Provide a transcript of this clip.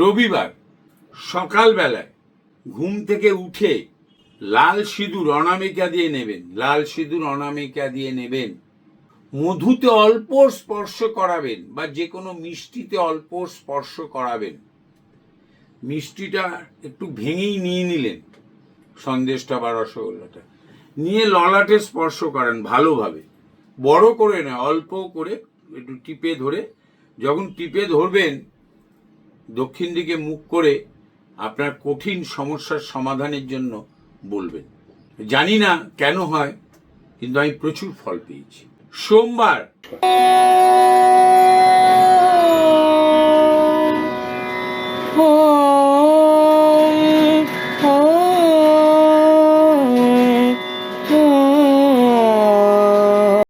রবিবার সকালবেলায় ঘুম থেকে উঠে লাল সিঁদুর অনামিকা দিয়ে নেবেন, লাল সিঁদুর অনামিকা দিয়ে নেবেন। মধুতে অল্প স্পর্শ করাবেন বা যে কোনো মিষ্টিতে অল্প স্পর্শ করাবেন। মিষ্টিটা একটু ভেঙেই নিয়ে নিলেন, সন্দেশটা বা রসগোল্লাটা। নিয়ে ললাটে স্পর্শ করেন ভালোভাবে। বড় করে না অল্প করে একটু টিপে ধরে, যখন টিপে ধরবেন দক্ষিণ দিকে মুখ করে আপনার কঠিন সমস্যার সমাধানের জন্য বলবেন। জানি না কেন হয়, কিন্তু আমি প্রচুর ফল পেয়েছি। সোমবার।